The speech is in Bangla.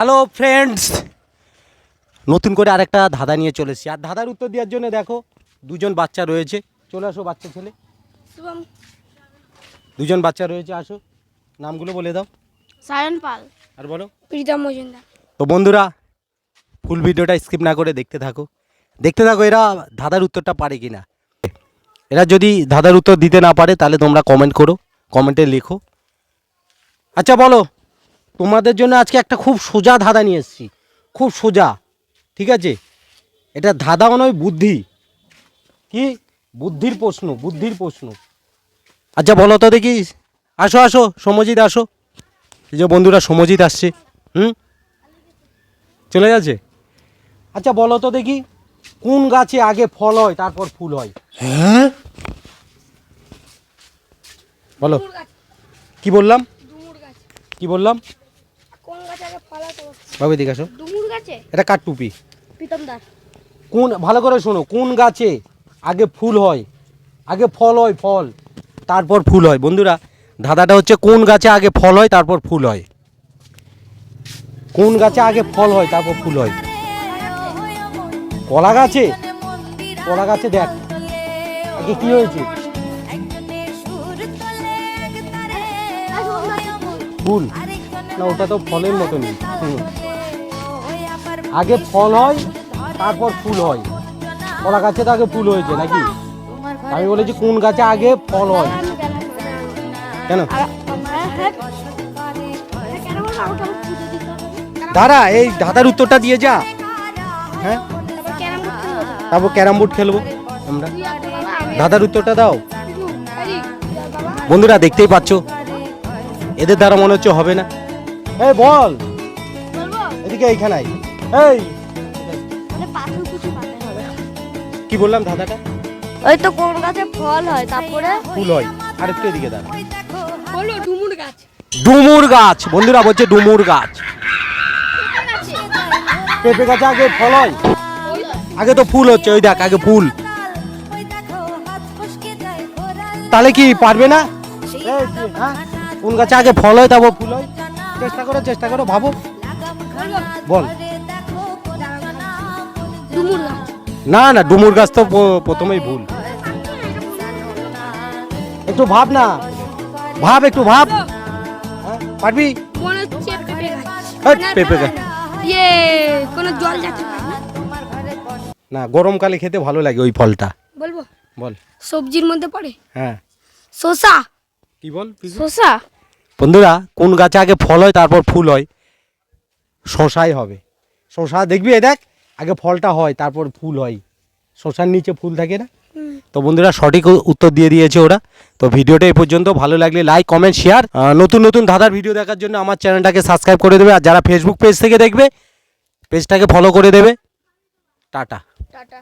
হ্যালো ফ্রেন্ডস নতুন করে আরেকটা ধাঁধা নিয়ে চলে এসেছি। আর ধাঁধার উত্তর দেওয়ার জন্য দেখো দুজন বাচ্চা রয়েছে। চলে আসো বাচ্চা ছেলে। দুজন বাচ্চা রয়েছে আসো। নামগুলো বলে দাও। সায়ন পাল। আর বলো। প্রীতম মজুমদার। তো বন্ধুরা ফুল ভিডিওটা স্কিপ না করে দেখতে থাকো। দেখতে থাকো এরা ধাঁধার উত্তরটা পারে কি না এরা যদি ধাঁধার উত্তর দিতে না পারে তাহলে তোমরা কমেন্ট করো কমেন্টে লেখো। আচ্ছা বলো। তোমাদের জন্য আজকে একটা খুব সোজা ধাঁধা নিয়ে এসেছি। খুব সোজা ঠিক আছে? এটা ধাঁধাও নয় বুদ্ধি। কি? বুদ্ধির প্রশ্ন বুদ্ধির প্রশ্ন। আচ্ছা বলো তো দেখি। আসো আসো সমজিৎ আসো। এই যে বন্ধুরা সমজিৎ আসছে। হুম? চলে যাচ্ছে? আচ্ছা বলো তো দেখি কোন গাছে আগে ফল হয় তারপর ফুল হয়? হ্যাঁ? বলো। কি বললাম? কি বললাম? হয় তোমার আসো ডুমুর গাছে এটা কার টুপি প্রীতমদার কোন ভালো করে শোনো কোন গাছে আগে ফুল হয় আগে ফল হয় ফল তারপর ফুল হয় বন্ধুরা ধাঁধাটা হচ্ছে কোন গাছে আগে ফল হয় তারপর ফুল হয় কোন গাছে আগে ফল হয় তারপর ফুল হয় কলা গাছে কলা গাছে দেখ আগে কি হয়েছে ফুল না ওটা তো ফলের মতনই হুম। আগে ফল হয় তারপর ফুল হয়। কলা গাছে তো আগে ফুল হয়েছে নাকি? আমি বলেছি কোন গাছে আগে ফল হয়? কেন? দাঁড়া এই দাদার উত্তরটা দিয়ে যা। হ্যাঁ? তারপর ক্যারাম বোর্ড খেলব আমরা। দাদার উত্তরটা দাও। বন্ধুরা দেখতেই পাচ্ছো। এদের দ্বারা মনে হচ্ছে হবে না। এই বল। এদিকে এইখানে আয়। এই। কি বললাম দাদাটা ওই তো কোন গাছে ফল হয় তারপরে ফুল হয়। আর একটু এদিকে দাঁড়া। হলো ডুমুর গাছ। ডুমুর গাছ বন্ধুরা বলছে ডুমুর গাছ। পেঁপে গাছে আগে ফল হয়? আগে তো ফুল হচ্ছে ওই দেখ আগে ফুল। তাহলে কি পারবে না? হ্যাঁ? কোন গাছে আগে ফল হয় তারপর ফুল হয়? চেষ্টা করো চেষ্টা করো ভাবো। বল। ডুমুর গাছ না না ডুমুর গাছ তো প্রথমেই ভুল। একটু ভাব না। ভাব একটু ভাব। হ্যাঁ, পারবি? মনে হচ্ছে পেঁপে গাছ। পেঁপে গাছ। ইয়ে কোনো জল যাচ্ছে না। না গরমকালে খেতে ভালো লাগে ওই ফলটা। বলব? বল। সবজির মধ্যে পড়ে? হ্যাঁ। শসা। কি বল? শসা। বন্ধুরা কোন গাছে আগে ফল হয় তারপর ফুল হয় শশাই হবে। শশা দেখবি এই দেখ। আগে ফলটা হয় তারপর ফুল হয়। শশার নিচে ফুল থাকে না? তো বন্ধুরা সঠিক উত্তর দিয়ে দিয়েছে ওরা। তো ভিডিওটা এই পর্যন্ত। ভালো লাগলে লাইক কমেন্ট শেয়ার নতুন নতুন ধাঁধার ভিডিও দেখার জন্য আমার চ্যানেলটাকে সাবস্ক্রাইব করে দেবে। আর যারা ফেসবুক পেজ থেকে দেখবে পেজটাকে ফলো করে দেবে। টাটা। টাটা।